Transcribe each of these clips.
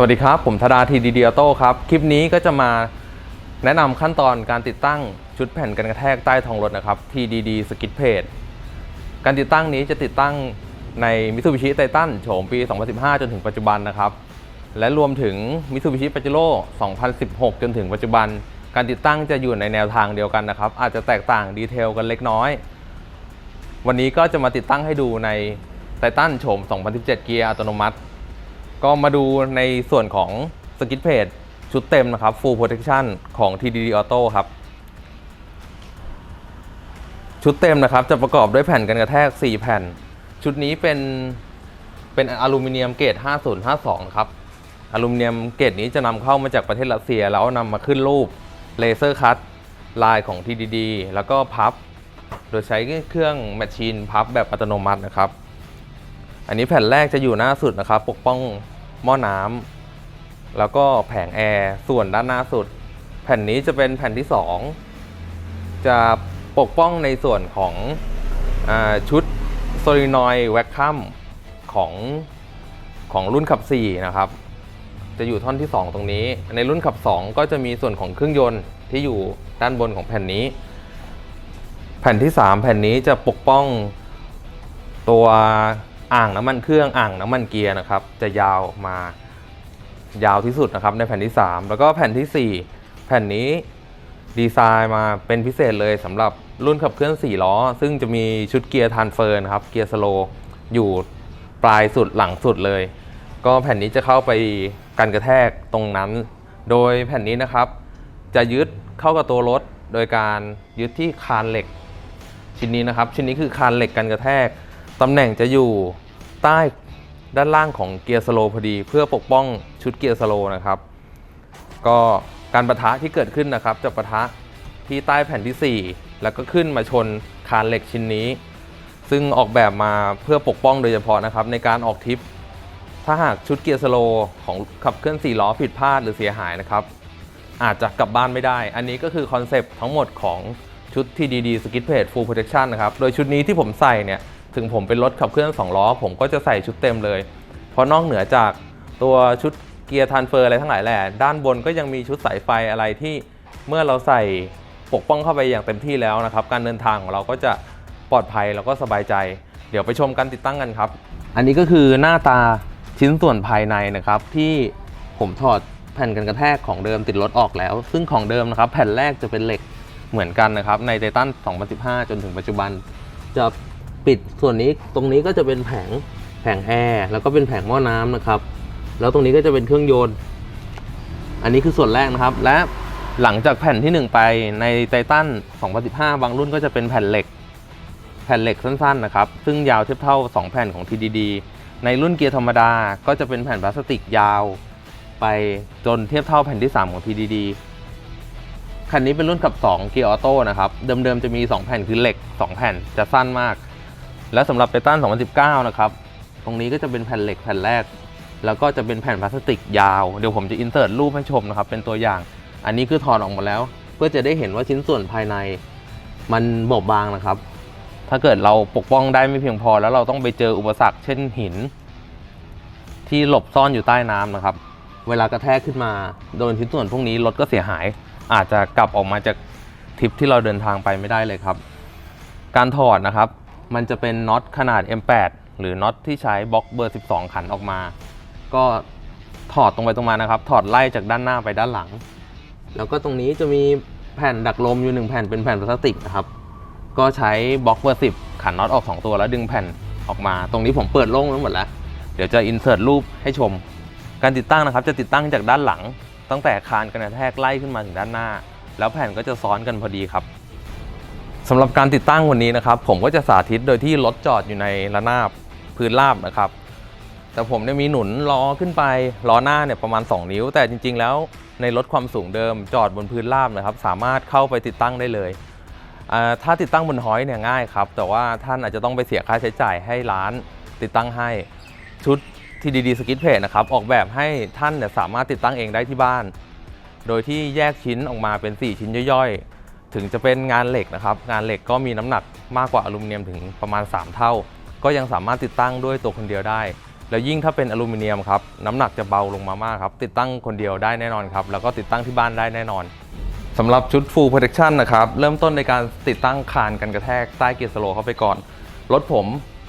สวัสดีครับ ผมธดาทีดีเดียโต้ครับ คลิปนี้ก็จะมาแนะนำขั้นตอนการติดตั้งชุดแผ่นกันกระแทกใต้ท้องรถนะครับ TDD Skid Plate การติดตั้งนี้จะติดตั้งใน Mitsubishi Titan โฉมปี 2015 จนถึงปัจจุบันนะครับ และรวมถึง Mitsubishi Pajero 2016 จนถึงปัจจุบัน การติดตั้งจะอยู่ในแนวทางเดียวกันนะครับ อาจจะแตกต่างดีเทลกันเล็กน้อย วันนี้ก็จะมาติดตั้งให้ดูใน Titan โฉม 2017 เกียร์อัตโนมัติ ก็มาดูในส่วนของสกิ t เพจชุดเต็มนะครับ Full Protection ของ TDD Auto ครับ ชุดเต็มนะครับจะประกอบด้วยแผ่นกันกระแทก 4 แผ่น ชุดนี้เป็นเป็นอลูมิเนียมเกรด 5052นะครับ อลูมิเนียมเกรดนี้จะนำเข้ามาจากประเทศรัสเซีย แล้วนำมาขึ้นรูปเลเซอร์คัตลายของ TDD แล้วก็พับ โดยใช้เครื่องแมชชีนพับแบบอัตโนมัตินะครับ อันนี้แผ่นแรกจะอยู่หน้าสุดนะครับปกป้องหม้อน้ำแล้วก็แผงแอร์ส่วนด้านหน้าสุด แผ่นนี้จะเป็นแผ่นที่ 2 จะปกป้องในส่วนของอชุดโซลินอยแวคคัมของของรุ่นขับ 4 นะครับ จะอยู่ท่อนที่ 2 ตรงนี้ ในรุ่นขับ 2 ก็จะมีส่วนของเครื่องยนต์ที่อยู่ด้านบนของแผ่นนี้ แผ่นที่ 3 แผ่นนี้จะปกป้องตัว อ่างน้ำมันเครื่องอ่างน้ำมันเกียร์นะครับ จะยาวมายาวที่สุดนะครับในแผ่นที่ 3 แล้วก็แผ่นทีสี่ 4 แผ่นนี้ดีไซน์มาเป็นพิเศษเลยสำหรับรุ่นขับเคลื่อน 4 ล้อ ซึ่งจะมีชุดเกียร์ทรานเฟอร์นะครับเกียร์สโลว์อยู่ปลายสุดหลังสุดเลย ก็แผ่นนี้จะเข้าไปกันกระแทกตรงนั้น โดยแผ่นนี้นะครับ จะยึดเข้ากับตัวรถ โดยการยึดที่คานเหล็ก ชิ้นนี้นะครับ ชิ้นนี้คือคานเหล็กกันกระแทกตำแหน่งจะอยู่ ใต้ด้านล่างของเกียร์สโลพอดี เพื่อปกป้องชุดเกียร์สโลนะครับ ก็การประทะที่เกิดขึ้นนะครับ จะประทะที่ใต้แผ่นที่ 4 แล้วก็ขึ้นมาชนคานเหล็กชิ้นนี้ ซึ่งออกแบบมาเพื่อปกป้องโดยเฉพาะนะครับ ในการออกทริป ถ้าหากชุดเกียร์สโลของขับเคลื่อน4ล้อผิดพลาดหรือเสียหายนะครับ อาจจะกลับบ้านไม่ได้ อันนี้ก็คือคอนเซปต์ทั้งหมดของชุด TDD Skid Plate Full Protection นะครับ โดยชุดนี้ที่ผมใส่เนี่ย ถึงผมเป็นรถขับเคลื่อน2ล้อ ผมก็จะใส่ชุดเต็มเลย เพราะนอกเหนือจากตัวชุดเกียร์ทันเฟอร์อะไรทั้งหลายแหละด้านบนก็ยังมีชุดสายไฟอะไรที่เมื่อเราใส่ปกป้องเข้าไปอย่างเต็มที่แล้วนะครับ การเดินทางของเราก็จะปลอดภัยแล้วก็สบายใจ เดี๋ยวไปชมการติดตั้งกันครับ อันนี้ก็คือหน้าตาชิ้นส่วนภายในนะครับ ที่ผมถอดแผ่นกันกระแทกของเดิมติดรถออกแล้ว ซึ่งของเดิมนะครับ แผ่นแรกจะเป็นเหล็กเหมือนกันนะครับ ในไททัน2015 จนถึงปัจจุบันจะ ปิดส่วนนี้ตรงนี้ก็จะเป็นแผงแผงแอร์แล้วก็เป็นแผงหม้อน้ำนะครับ แล้วตรงนี้ก็จะเป็นเครื่องยนต์ อันนี้คือส่วนแรกนะครับ และหลังจากแผ่นที่ 1 ไปในไททัน2015 บางรุ่นก็จะเป็นแผ่นเหล็ก แผ่นเหล็กสั้นๆนะครับ ซึ่งยาวเทียบเท่า 2 แผ่นของ TDD ในรุ่นเกียร์ธรรมดาก็จะเป็นแผ่นพลาสติกยาว ไปจนเทียบเท่าแผ่นที่ 3 ของ TDD คันนี้เป็นรุ่นขับ 2 เกียร์ออโต้นะครับ เดิมๆจะมี 2 แผ่นคือเหล็ก 2 แผ่นจะสั้นมาก และสำหรับไททัน2019 นะครับ ตรงนี้ก็จะเป็นแผ่นเหล็กแผ่นแรก แล้วก็จะเป็นแผ่นพลาสติกยาว เดี๋ยวผมจะอินเสิร์ตรูปให้ชมนะครับ เป็นตัวอย่าง อันนี้คือถอดออกมดแล้ว เพื่อจะได้เห็นว่าชิ้นส่วนภายในมันบอบบางนะครับ ถ้าเกิดเราปกป้องได้ไม่เพียงพอ แล้วเราต้องไปเจออุปสรรค เช่นหิน ที่หลบซ่อนอยู่ใต้น้ำนะครับ เวลากระแทกขึ้นมา โดนชิ้นส่วนพวกนี้รถก็เสียหาย อาจจะกลับออกมาจากทริปที่เราเดินทางไปไม่ได้เลยครับ การถอดนะครับ มันจะเป็นน็อตขนาด M8 หรือน็อตที่ใช้บล็อกเบอร์ 12 ขันออกมา ก็ถอดตรงไปตรงมานะครับ ถอดไล่จากด้านหน้าไปด้านหลัง แล้วก็ตรงนี้จะมีแผ่นดักลมอยู่หนึ่งแผ่นเป็นแผ่นพลาสติกนะครับ ก็ใช้บล็อกเบอร์10ขันน็อตออก 2 ตัวแล้วดึงแผ่นออกมา ตรงนี้ผมเปิดโล่งไว้หมดแล้ว เดี๋ยวจะอินเสิร์ตรูปให้ชม การติดตั้งนะครับ จะติดตั้งจากด้านหลัง ตั้งแต่คานกันกระแทกไล่ขึ้นมาถึงด้านหน้า แล้วแผ่นก็จะซ้อนกันพอดีครับ สำหรับการติดตั้งวันนี้นะครับ ผมก็จะสาธิตโดยที่รถจอดอยู่ในระนาบพื้นราบนะครับ แต่ผมเนี่ยมีหนุนล้อขึ้นไปล้อหน้าเนี่ยประมาณ 2 นิ้ว แต่จริง ๆ แล้วในรถความสูงเดิมจอดบนพื้นราบนะครับ สามารถเข้าไปติดตั้งได้เลยถ้าติดตั้งบนหอยเนี่ยง่ายครับ แต่ว่าท่านอาจจะต้องไปเสียค่าใช้จ่ายให้ร้านติดตั้งให้ชุด TDD Skid Plate นะครับออกแบบให้ท่านเนี่ยสามารถติดตั้งเองได้ที่บ้าน โดยที่แยกชิ้นออกมาเป็น 4 ชิ้นย่อยๆ ถึงจะเป็นงานเหล็กนะครับ งานเหล็กก็มีน้ำหนักมากกว่าอลูมิเนียมถึงประมาณ 3 เท่า ก็ยังสามารถติดตั้งด้วยตัวคนเดียวได้ แล้วยิ่งถ้าเป็นอลูมิเนียมครับน้ำหนักจะเบาลงมามากครับ ติดตั้งคนเดียวได้แน่นอนครับ แล้วก็ติดตั้งที่บ้านได้แน่นอนสำหรับชุด Full Protection นะครับ เริ่มต้นในการติดตั้งคานกันกระแทกใต้เกียร์สโลว์เข้าไปก่อน รถผม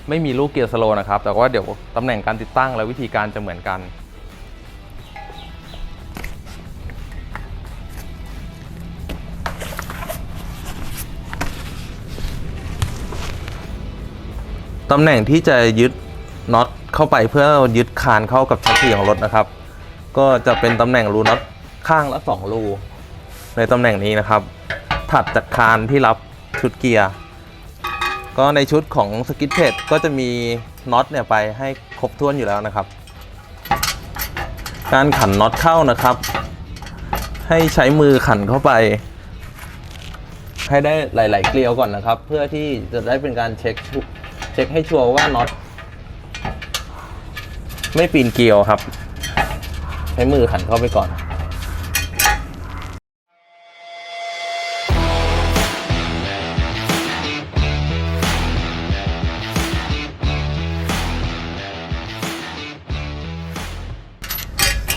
ไม่มีลูกเกียร์สโลว์นะครับ แต่ว่าเดี๋ยวตำแหน่งการติดตั้งและวิธีการจะเหมือนกัน ตำแหน่งที่จะยึดน็อตเข้าไปเพื่อยึดคานเข้ากับชั้นสี่ของรถนะครับ ก็จะเป็นตำแหน่งรูน็อตข้างละสองรูในตำแหน่งนี้นะครับ ถัดจากคานที่รับชุดเกียร์ก็ในชุดของสกิทเพดก็จะมีน็อตเนี่ยไปให้ครบถ้วนอยู่แล้วนะครับ การขันน็อตเข้านะครับ ให้ใช้มือขันเข้าไป ให้ได้หลาย ๆ เกลียวก่อนนะครับ เพื่อที่จะได้เป็นการเช็ค เช็คให้ชัวร์ว่าน็อตไม่ปีนเกลียวครับ ใช้มือขันเข้าไปก่อน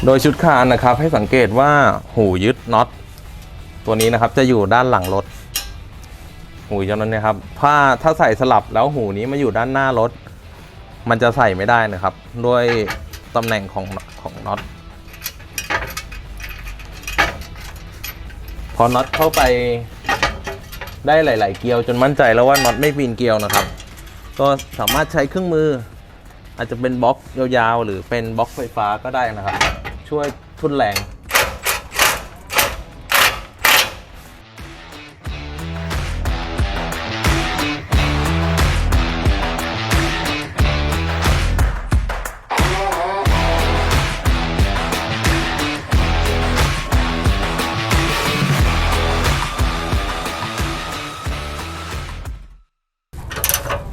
โดยชุดคานนะครับให้สังเกตว่าหูยึดน็อตตัวนี้นะครับจะอยู่ด้านหลังรถ หูจำนั้นนะครับ ถ้าถ้าใส่สลับแล้วหูนี้มาอยู่ด้านหน้ารถ มันจะใส่ไม่ได้นะครับ ด้วยตำแหน่งของของน็อต พอน็อตเข้าไปได้หลาย ๆ เกลียวจนมั่นใจแล้วว่าน็อตไม่ปีนเกลียวนะครับ ก็สามารถใช้เครื่องมือ อาจจะเป็นบล็อกยาว ๆ หรือเป็นบล็อกไฟฟ้าก็ได้นะครับ ช่วยทุนแรง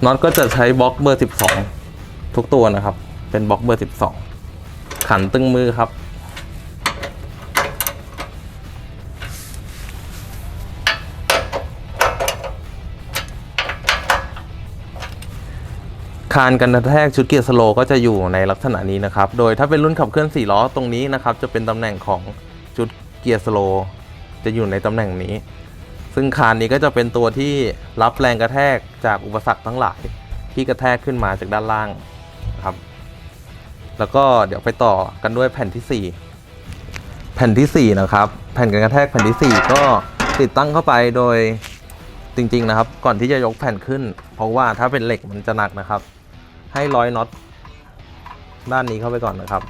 น็อตก็จะใช้บล็อกเบอร์ 12 ทุกตัวนะครับ เป็นบล็อกเบอร์ 12 ขันตึงมือครับ คานกันกระแทกชุดเกียร์สโลก็จะอยู่ในลักษณะนี้นะครับ โดยถ้าเป็นรุ่นขับเคลื่อน 4 ล้อตรงนี้นะครับ จะเป็นตำแหน่งของชุดเกียร์สโลจะอยู่ในตำแหน่งนี้ ซึ่งคานนี้ก็จะเป็นตัวที่รับแรงกระแทกจากอุปสรรคทั้งหลาย ที่กระแทกขึ้นมาจากด้านล่างครับ แล้วก็เดี๋ยวไปต่อกันด้วยแผ่นที่ 4 แผ่นทีสี่ 4 นะครับ แผ่นกันกระแทกแผ่นที่ 4 ก็ติดตั้งเข้าไปโดยจริงๆนะครับ ก่อนที่จะยกแผ่นขึ้น เพราะว่าถ้าเป็นเหล็กมันจะหนักนะครับ ให้ร้อยน็อตด้านนี้เข้าไปก่อนนะครับ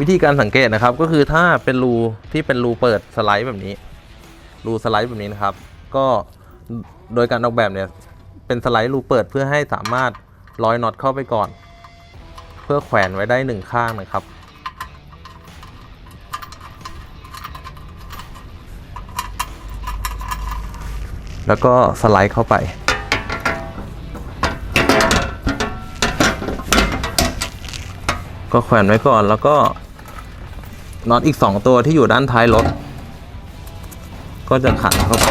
วิธีการสังเกตนะครับก็คือถ้าเป็นรูที่เป็นรูเปิดสไลด์แบบนี้ รูสไลด์แบบนี้นะครับ ก็โดยการออกแบบเนี่ยเป็นสไลด์รูเปิดเพื่อให้สามารถร้อยน็อตเข้าไปก่อน เพื่อแขวนไว้ได้หนึ่งข้างนะครับ แล้วก็สไลด์เข้าไปก็แขวนไว้ก่อนแล้วก็น็อตอีก 2 ตัวที่อยู่ด้านท้ายรถ ก็จะขันเข้าไป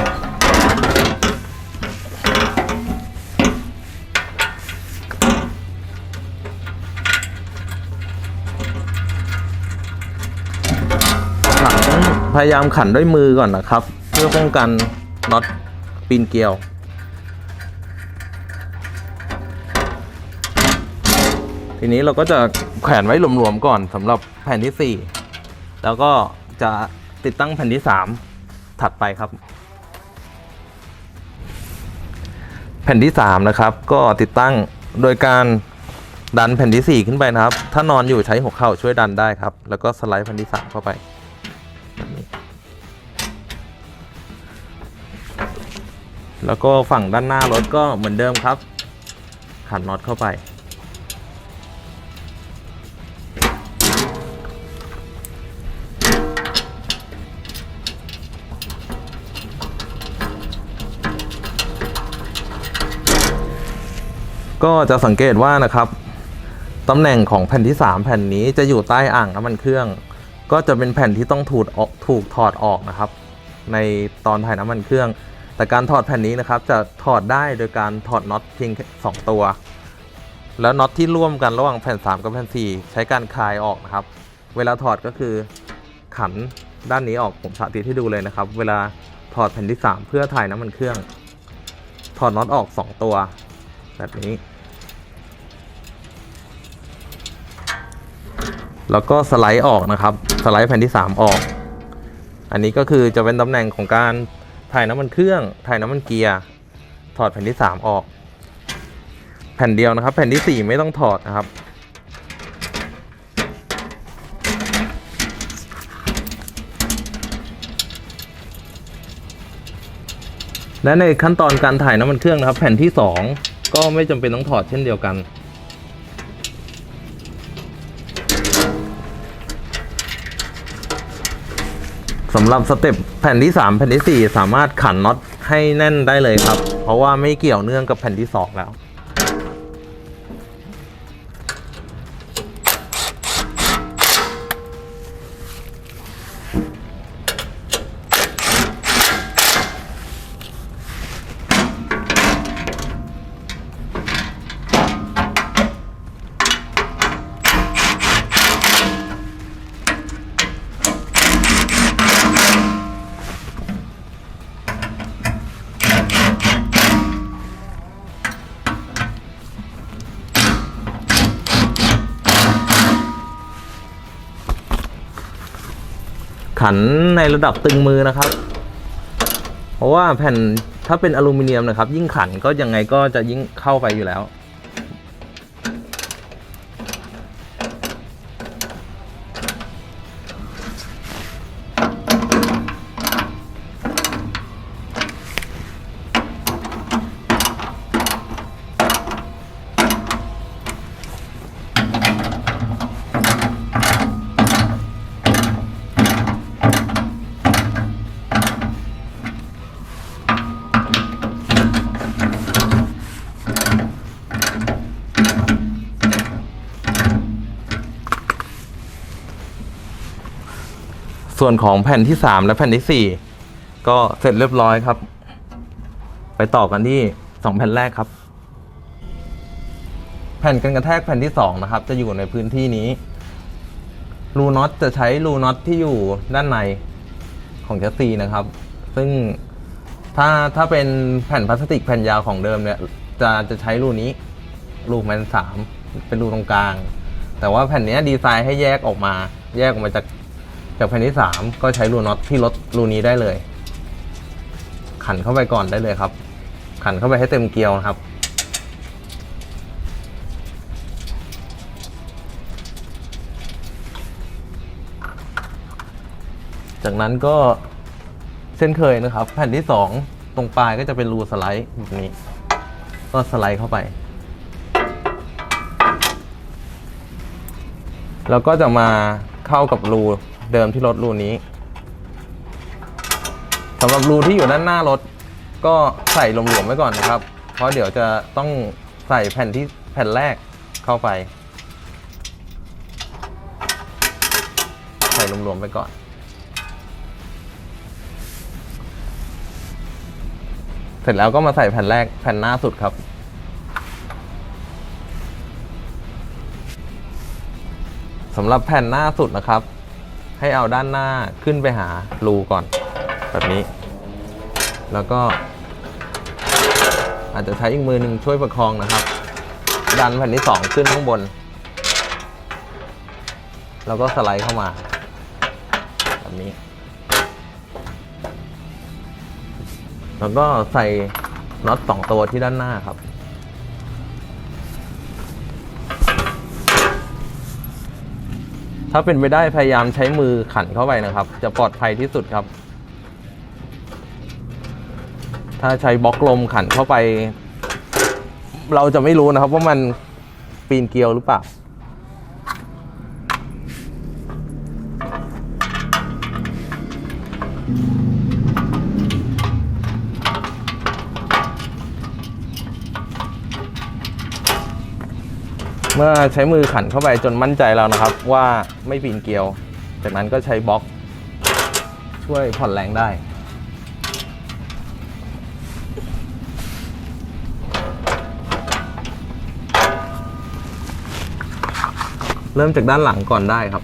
หลังพยายามขันด้วยมือก่อนนะครับ เพื่อป้องกันน็อตปีนเกลียวทีนี้เราก็จะแขวนไว้หลวมๆก่อนสำหรับแผ่นที่ 4 แล้วก็จะติดตั้งแผ่นที่ 3 ถัดไปครับ แผ่นที่ 3 นะครับ ก็ติดตั้งโดยการดันแผ่นที่ 4 ขึ้นไปนะครับ ถ้านอนอยู่ใช้หัวเข่าช่วยดันได้ครับ แล้วก็สไลด์แผ่นที่ 3 เข้าไปแบบนี้แล้วก็ฝั่งด้านหน้ารถก็เหมือนเดิมครับขันน็อตเข้าไป ก็จะสังเกตว่านะครับตำแหน่งของแผ่นที่ 3 แผ่นนี้จะอยู่ใต้อ่างน้ำมันเครื่อง ก็จะเป็นแผ่นที่ต้องถูดออกถูกถอดออกนะครับ ในตอนถ่ายน้ำมันเครื่อง แต่การถอดแผ่นนี้นะครับ จะถอดได้โดยการถอดน็อตเพียงแค่สองตัว แล้วน็อตที่ร่วมกันระหว่างแผ่น 3 กับแผ่น 4 ใช้การคลายออกนะครับ เวลาถอดก็คือขันด้านนี้ออกผมสาธิตให้ดูเลยนะครับ เวลาถอดแผ่นที่ 3 เพื่อถ่ายน้ำมันเครื่อง ถอดน็อตออก 2 ตัว แบบนี้ แล้วก็สไลด์ออกนะครับ สไลด์แผ่นที่ 3 ออก อันนี้ก็คือจะเป็นตำแหน่งของการถ่ายน้ำมันเครื่อง ถ่ายน้ำมันเกียร์ ถอดแผ่นที่ 3 ออก แผ่นเดียวนะครับ แผ่นที่ 4 ไม่ต้องถอดนะครับและในขั้นตอนการถ่ายน้ำมันเครื่องนะครับ แผ่นที่ 2 ก็ไม่จำเป็นต้องถอดเช่นเดียวกัน สำหรับสเต็ปแผ่นที่ 3 แผ่นที่ 4 สามารถขันน็อตให้แน่นได้เลยครับ เพราะว่าไม่เกี่ยวเนื่องกับแผ่นที่ 2 แล้ว ขันในระดับตึงมือนะครับ เพราะว่าแผ่นถ้าเป็นอลูมิเนียมนะครับ ยิ่งขันก็ยังไงก็จะยิ่งเข้าไปอยู่แล้ว ส่วนของแผ่นที่ 3 และแผ่นที่ 4 ก็เสร็จเรียบร้อยครับ ไปต่อกันที่ 2 แผ่นแรกครับ แผ่นกันกระแทกแผ่นที่ 2 นะครับ จะอยู่ในพื้นที่นี้รูน็อตจะใช้รูน็อตที่อยู่ด้านในของแชสซีนะครับ ซึ่งถ้าถ้าเป็นแผ่นพลาสติกแผ่นยาวของเดิมเนี่ย จะจะใช้รูนี้ รูแมนสามเป็นรูตรงกลาง แต่ว่าแผ่นนี้ดีไซน์ให้แยกออกมา แยกออกมาจาก จากแผ่นที่สามก็ใช้รูน็อตที่ลดรูนี้ได้เลย ขันเข้าไปก่อนได้เลยครับ ขันเข้าไปให้เต็มเกลียวนะครับ จากนั้นก็เช่นเคยนะครับ แผ่นที่สองตรงปลายก็จะเป็นรูสไลด์แบบนี้ ก็สไลด์เข้าไปแล้วก็จะมาเข้ากับรู เดิมที่รถรูนี้สำหรับรูที่อยู่ด้านหน้ารถ ก็ใส่หลวมๆไว้ก่อนนะครับ เพราะเดี๋ยวจะต้องใส่แผ่นที่แผ่นแรกเข้าไป ใส่หลวมๆไปก่อน เสร็จแล้วก็มาใส่แผ่นแรกแผ่นหน้าสุดครับสำหรับแผ่นหน้าสุดนะครับ ให้เอาด้านหน้าขึ้นไปหารูก่อน แบบนี้ แล้วก็ อาจจะใช้อีกมือหนึ่งช่วยประคองนะครับ ดันแผ่นที่สองขึ้นข้างบน แล้วก็สไลด์เข้ามา แบบนี้ แล้วก็ใส่น็อตสองตัวที่ด้านหน้าครับ ถ้าเป็นไปได้พยายามใช้มือขันเข้าไปนะครับ จะปลอดภัยที่สุดครับ ถ้าใช้บล็อกลมขันเข้าไป เราจะไม่รู้นะครับว่ามันปีนเกลียวหรือเปล่า เมื่อใช้มือขันเข้าไปจนมั่นใจแล้วนะครับ ว่าไม่ปีนเกลียว จากนั้นก็ใช้บล็อก ช่วยผ่อนแรงได้ เริ่มจากด้านหลังก่อนได้ครับ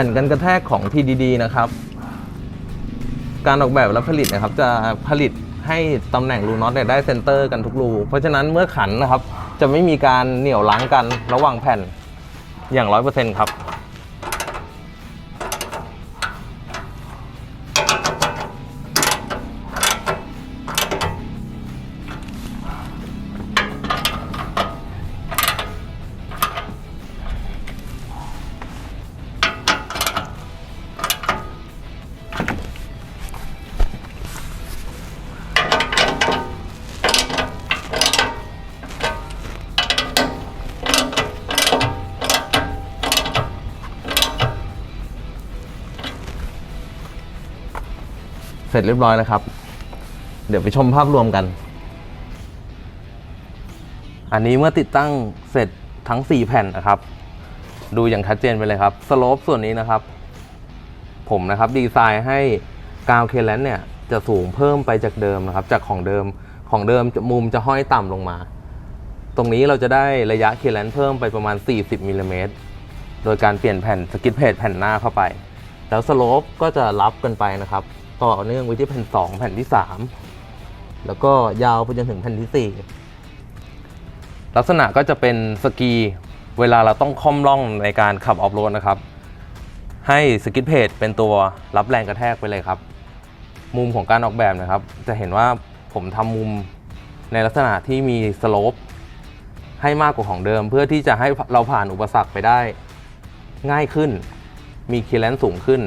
ผ่นกันกระแทกของ TDD นะครับ การออกแบบและผลิตนะครับ จะผลิตให้ตำแหน่งรูน็อตเนี่ยได้เซนเตอร์กันทุกรู เพราะฉะนั้นเมื่อขันนะครับ จะไม่มีการเหนี่ยวล้างกันระหว่างแผ่นอย่างร้อยเปอร์เซ็นต์ครับ เสร็จเรียบร้อยแล้วครับ เดี๋ยวไปชมภาพรวมกัน อันนี้เมื่อติดตั้งเสร็จทั้ง 4 แผ่นนะครับ ดูอย่างชัดเจนไปเลยครับสโลปส่วนนี้นะครับ ผมนะครับดีไซน์ให้กาวเคลนเนี่ยจะสูงเพิ่มไปจากเดิมนะครับ จากของเดิมของเดิมมุมจะห้อยต่ำลงมา ตรงนี้เราจะได้ระยะเคลนเพิ่มไปประมาณ 40มิลลิเมตรโดยการเปลี่ยนแผ่นสกิทเพจแผ่นหน้าเข้าไป แล้วสโลปก็จะรับกันไปนะครับ ต่อเนื่องไปที่แผ่น 2 แผ่นที่ 3 แล้วก็ยาวไปจนถึงแผ่นที่ 4 ลักษณะก็จะเป็นสกีเวลาเราต้องค่อมร่องในการขับออฟโรดนะครับ ให้สกิทเพจเป็นตัวรับแรงกระแทกไปเลยครับ มุมของการออกแบบนะครับ จะเห็นว่าผมทำมุมในลักษณะที่มีสโลปให้มากกว่าของเดิม เพื่อที่จะให้เราผ่านอุปสรรคไปได้ง่ายขึ้น มีคีเลนสูงขึ้น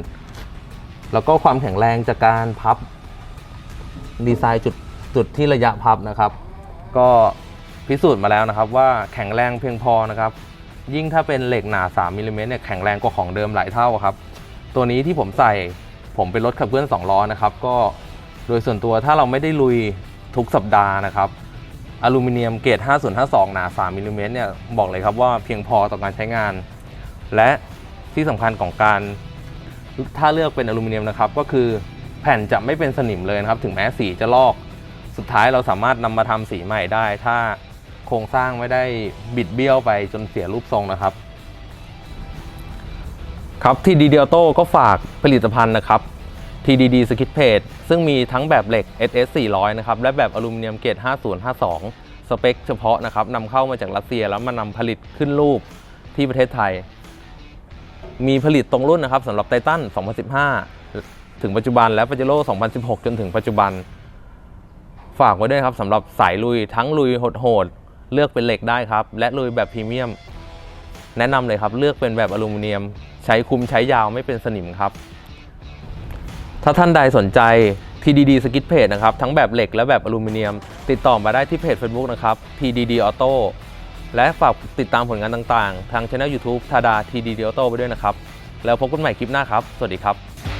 แล้วก็ความแข็งแรงจากการพับดีไซน์จุดจุดที่ระยะพับนะครับ ก็พิสูจน์มาแล้วนะครับว่าแข็งแรงเพียงพอนะครับ ยิ่งถ้าเป็นเหล็กหนา 3มิลลิเมตรเนี่ยแข็งแรงกว่าของเดิมหลายเท่าครับ ตัวนี้ที่ผมใส่ผมเป็นรถขับเคลื่อน2ล้อนะครับ ก็โดยส่วนตัวถ้าเราไม่ได้ลุยทุกสัปดาห์นะครับอลูมิเนียมเกรด5052 หนา 3มิลลิเมตรเนี่ยบอกเลยครับว่าเพียงพอต่อการใช้งาน และที่สำคัญของการ ถ้าเลือกเป็นอลูมิเนียมนะครับก็คือแผ่นจะไม่เป็นสนิมเลยนะครับ ถึงแม้สีจะลอก สุดท้ายเราสามารถนำมาทำสีใหม่ได้ ถ้าโครงสร้างไม่ได้บิดเบี้ยวไปจนเสียรูปทรงนะครับ ครับที่ดีเดียโต้ก็ฝากผลิตภัณฑ์นะครับ TDD Skid Plate ซึ่งมีทั้งแบบเหล็ก SS 400 นะครับ และแบบอลูมิเนียมเกรด5052 สเปคเฉพาะนะครับนำเข้ามาจากรัสเซียแล้วมานำผลิตขึ้นรูปที่ประเทศไทย มีผลิตตรงรุ่นนะครับสำหรับไททัน2015 ถึงปัจจุบันและปาเจโร่2016 จนถึงปัจจุบัน ฝากไว้ด้วยครับสำหรับสายลุยทั้งลุยโหดๆเลือกเป็นเหล็กได้ครับ และลุยแบบพรีเมียม แนะนำเลยครับเลือกเป็นแบบอลูมิเนียม ใช้คุมใช้ยาวไม่เป็นสนิมครับ ถ้าท่านใดสนใจ TDD Skid Plate นะครับทั้งแบบเหล็กและแบบอลูมิเนียม ติดต่อมาได้ที่เพจ Facebook นะครับ TDD Auto และฝากติดตามผลงานต่างๆ ทางช่อง YouTube ทาดาทีดีเดียโตไปด้วยนะครับ แล้วพบกันใหม่คลิปหน้าครับ สวัสดีครับ